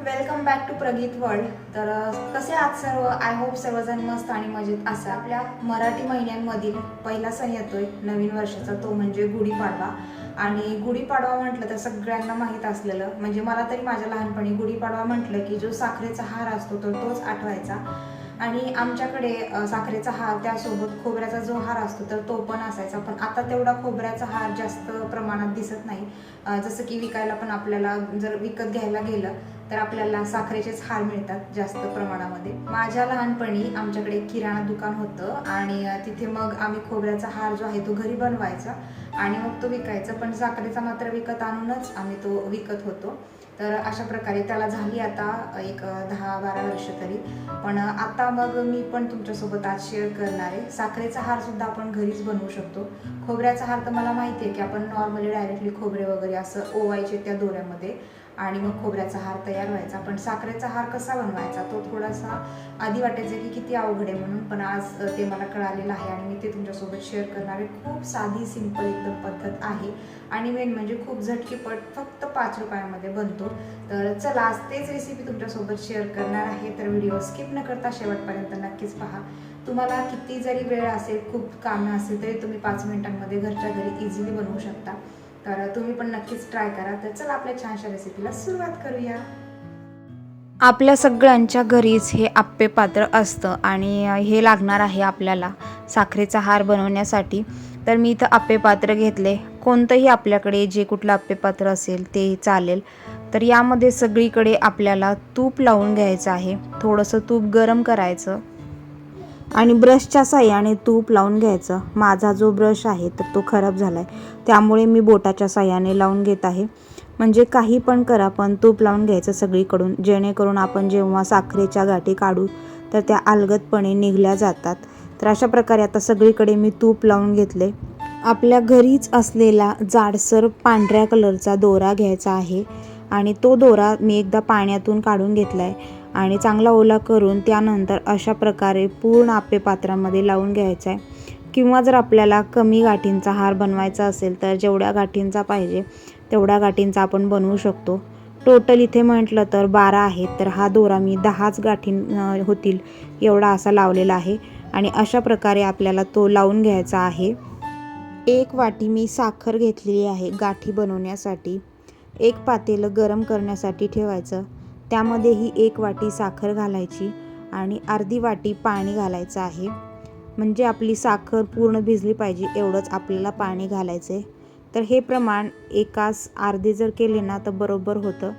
Welcome back to Prageet world. तर कसे आहात सर्व? आय होप सर्वजण मस्त आणि मजेत. असा आपल्या मराठी महिन्यांमधील पहिला सण येतोय नवीन वर्षाचा. तो म्हणजे गुढीपाडवा. आणि गुढीपाडवा म्हटलं तर सगळ्यांना माहीत असलेलं म्हणजे मला तरी माझ्या लहानपणी गुढीपाडवा म्हटलं की जो साखरेचा हार असतो तर तोच आठवायचा. आणि आमच्याकडे साखरेचा हार त्यासोबत खोबऱ्याचा जो हार असतो तर तो पण असायचा. पण आता तेवढा खोबऱ्याचा हार जास्त प्रमाणात दिसत नाही. जसं की विकायला पण आपल्याला जर विकत घ्यायला गेलं तर आपल्याला साखरेचेच हार मिळतात जास्त प्रमाणामध्ये. माझ्या लहानपणी आमच्याकडे एक किराणा दुकान होतं आणि तिथे मग आम्ही खोबऱ्याचा हार जो आहे तो घरी बनवायचा आणि मग तो विकायचा पण साखरेचा मात्र विकत आणूनच आम्ही तो विकत होतो. तर अशा प्रकारे त्याला झाली आता एक दहा बारा वर्ष तरी. पण आता मग मी पण तुमच्यासोबत आज शेअर करणार आहे. साखरेचा हार सुद्धा आपण घरीच बनवू शकतो. खोबऱ्याचा हार तर मला माहिती आहे की आपण नॉर्मली डायरेक्टली खोबरे वगैरे असं ओवायचे त्या दोऱ्यामध्ये. आणि मग खोबऱ्याचा हार तयार व्हायचा. पण साखरेचा हार कसा बनवायचा? तो थोडासा आधी वाटायचं की किती अवघड आहे म्हणून पण आज ते मला कळालेलं आहे आणि मी ते तुमच्यासोबत शेअर करणार आहे. खूप साधी सिंपल एकदम पद्धत आहे आणि मेन म्हणजे खूप झटकीपट फक्त पाच रुपयामध्ये बनतो. तर चला आज तेच रेसिपी तुमच्यासोबत शेअर करणार आहे. तर व्हिडिओ स्किप न करता शेवटपर्यंत नक्कीच पहा. तुम्हाला किती जरी वेळ असेल खूप कामं असेल तरी तुम्ही पाच मिनिटांमध्ये घरच्या घरी इझिली बनवू शकता. तर तुम्ही पण नक्कीच ट्राय करा. तर चला आपल्या छानशा रेसिपीला सुरुवात करूया. आपल्या सगळ्यांच्या घरीच हे आप्पे पात्र असतं आणि हे लागणार आहे आपल्याला साखरेचा हार बनवण्यासाठी. तर मी इथं आप्पे पात्र घेतले. कोणतंही आपल्याकडे जे कुठलं आप्पे पात्र असेल ते चालेल. तर यामध्ये सगळीकडे आपल्याला तूप लावून घ्यायचं आहे. थोडंसं तूप गरम करायचं. आणि ब्रशच्या साह्याने तूप लावून घ्यायचं. माझा जो ब्रश आहे तर तो खराब झाला आहे त्यामुळे मी बोटाच्या साह्याने लावून घेत आहे. म्हणजे काही पण करा पण तूप लावून घ्यायचं सगळीकडून. जेणेकरून आपण जेव्हा साखरेच्या गाठी काढू तर त्या अलगदपणे निघल्या जातात. तर अशा प्रकारे आता सगळीकडे मी तूप लावून घेतले. आपल्या घरीच असलेला जाडसर पांढऱ्या कलरचा दोरा घ्यायचा आहे. आणि तो दोरा मी एकदा पाण्यातून काढून घेतला आहे आणि चांगला ओला करून त्यानंतर अशा प्रकारे पूर्ण आपे पात्रामध्ये लावून घ्यायचा आहे. किंवा जर आपल्याला कमी गाठींचा हार बनवायचा असेल तर जेवढ्या गाठींचा पाहिजे तेवढ्या गाठींचा आपण बनवू शकतो. टोटल इथे म्हटलं तर बारा आहेत तर हा दोरा मी दहाच गाठी होतील एवढा असा लावलेला आहे. आणि अशा प्रकारे आपल्याला तो लावून घ्यायचा आहे. एक वाटी मी साखर घेतलेली आहे गाठी बनवण्यासाठी. एक पातेलं गरम करण्यासाठी ठेवायचं. त्यामध्येही एक वाटी साखर घालायची आणि अर्धी वाटी पाणी घालायचं आहे. म्हणजे आपली साखर पूर्ण भिजली पाहिजे एवढंच आपल्याला पाणी घालायचं आहे तर हे प्रमाण एकास अर्धे जर केले ना तर बरोबर होतं.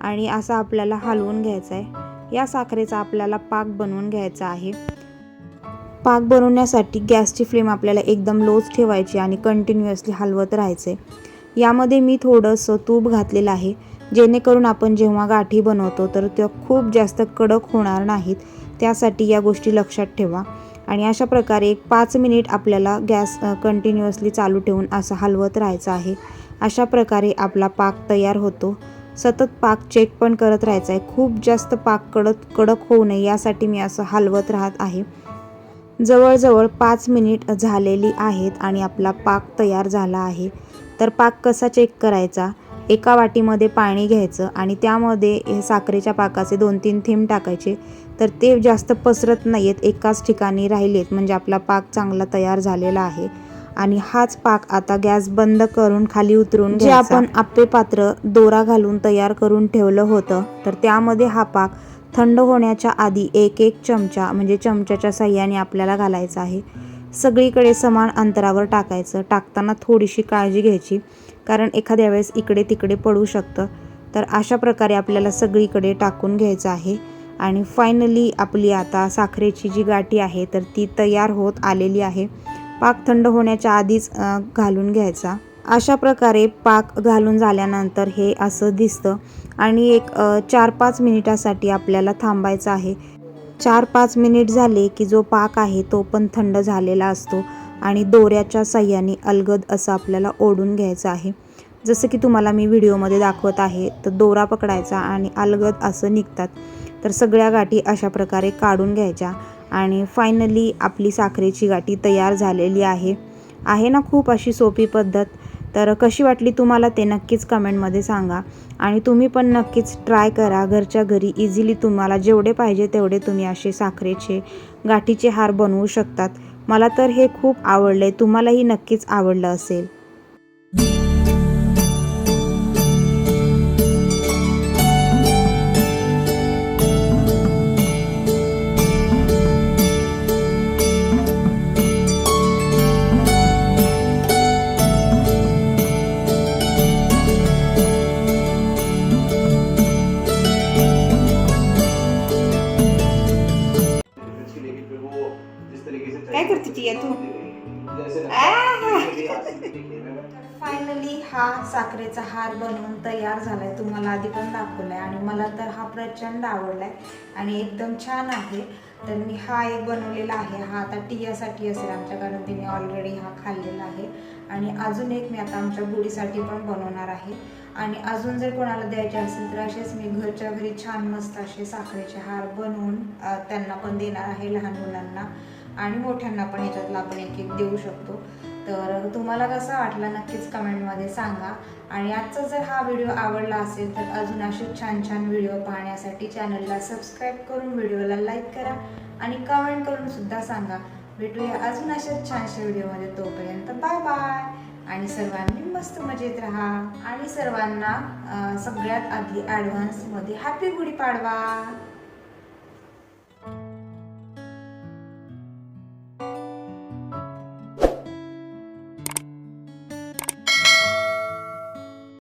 आणि असं आपल्याला हलवून घ्यायचं आहे या साखरेचा आपल्याला पाक बनवून घ्यायचा आहे. पाक बनवण्यासाठी गॅसची फ्लेम आपल्याला एकदम लोच ठेवायची आणि कंटिन्युअसली हलवत राहायचे यामध्ये मी थोडंसं तूप घातलेलं आहे. जेणेकरून आपण जेव्हा गाठी बनवतो तर त्या खूप जास्त कडक होणार नाहीत. त्यासाठी या गोष्टी लक्षात ठेवा. आणि अशा प्रकारे एक पाच मिनिट आपल्याला गॅस कंटिन्युअसली चालू ठेवून असं हलवत राहायचं आहे. अशा प्रकारे आपला पाक तयार होतो. सतत पाक चेक पण करत राहायचा आहे. खूप जास्त पाक कडक कडक होऊ नये यासाठी मी असं हलवत राहत आहे. जवळजवळ पाच मिनिट झालेली आहेत आणि आपला पाक तयार झाला आहे. तर पाक कसा चेक करायचा? एका वाटीमध्ये पाणी घ्यायचं आणि त्यामध्ये हे साखरेच्या पाकाचे दोन तीन थेंब टाकायचे. तर ते जास्त पसरत नाही आहेत एकाच ठिकाणी राहिलेत. म्हणजे आपला पाक चांगला तयार झालेला आहे. आणि हाच पाक आता गॅस बंद करून खाली उतरून जे आपण आप्पे पात्र दोरा घालून तयार करून ठेवलं होतं तर त्यामध्ये हा पाक थंड होण्याच्या आधी एक एक चमचा म्हणजे चमच्याच्या साह्याने आपल्याला घालायचा आहे. सगळीकडे समान अंतरावर टाकायचं. टाकताना थोडीशी काळजी घ्यायची. कारण एखाद्या वेळेस इकडे तिकडे पडू शकतं. तर अशा प्रकारे आपल्याला सगळीकडे टाकून घ्यायचं आहे. आणि फायनली आपली आता साखरेची जी गाठी आहे तर ती तयार होत आलेली आहे. पाक थंड होण्याच्या आधीच घालून घ्यायचा. अशा प्रकारे पाक घालून झाल्यानंतर हे असं दिसतं. आणि एक चार पाच मिनिटासाठी आपल्याला थांबायचं आहे. चार पाच मिनिट झाले की जो पाक आहे तो पण थंड झालेला असतो. आणि दोऱ्याच्या साह्याने अलगद असं आपल्याला ओढून घ्यायचं आहे. जसं की तुम्हाला मी व्हिडिओमध्ये दाखवत आहे तर दोरा पकडायचा आणि अलगद असं निघतात. तर सगळ्या गाठी अशा प्रकारे काढून घ्यायच्या आणि फायनली आपली साखरेची गाठी तयार झालेली आहे. आहे ना खूप अशी सोपी पद्धत? तर कशी वाटली तुम्हाला ते नक्कीच कमेंटमध्ये सांगा. आणि तुम्ही पण नक्कीच ट्राय करा. घरच्या घरी इझिली तुम्हाला जेवढे पाहिजे तेवढे तुम्ही असे साखरेचे गाठीचे हार बनवू शकतात. मला तर हे खूप आवडले तुम्हालाही नक्कीच आवडलं असेल. फायनली हा साखरेचा हार बनवून तयार झालाय. तुम्हाला आधी पण दाखवलाय आणि मला तर हा प्रचंड आवडलाय आणि एकदम छान आहे. तर मी हा एक बनवलेला आहे. हा आता टियासाठी असेल आमच्या कारण तिने ऑलरेडी हा खाल्लेला आहे. आणि अजून एक मी आता आमच्या गुढीसाठी पण बनवणार आहे. आणि अजून जर कोणाला द्यायचे असेल तर असेच मी घरच्या घरी छान मस्त असे साखरेचे हार बनवून त्यांना पण देणार आहे लहान मुलांना. आणि मोठ्यांना पण याच्यातला आपण एक एक देऊ शकतो. तर तुम्हाला कसा वाटला नक्कीच कमेंटमध्ये सांगा. आणि आजचा जर हा व्हिडिओ आवडला असेल तर अजून असे छान छान व्हिडिओ पाहण्यासाठी चॅनलला सबस्क्राईब करून व्हिडिओला लाईक करा आणि कमेंट करून सुद्धा सांगा. भेटूया अजून अशाच छानशा व्हिडिओमध्ये तोपर्यंत बाय बाय. आणि सर्वांनी मस्त मजेत राहा. आणि सर्वांना सगळ्यात आधी ॲडव्हान्समध्ये हॅपी गुढीपाडवा.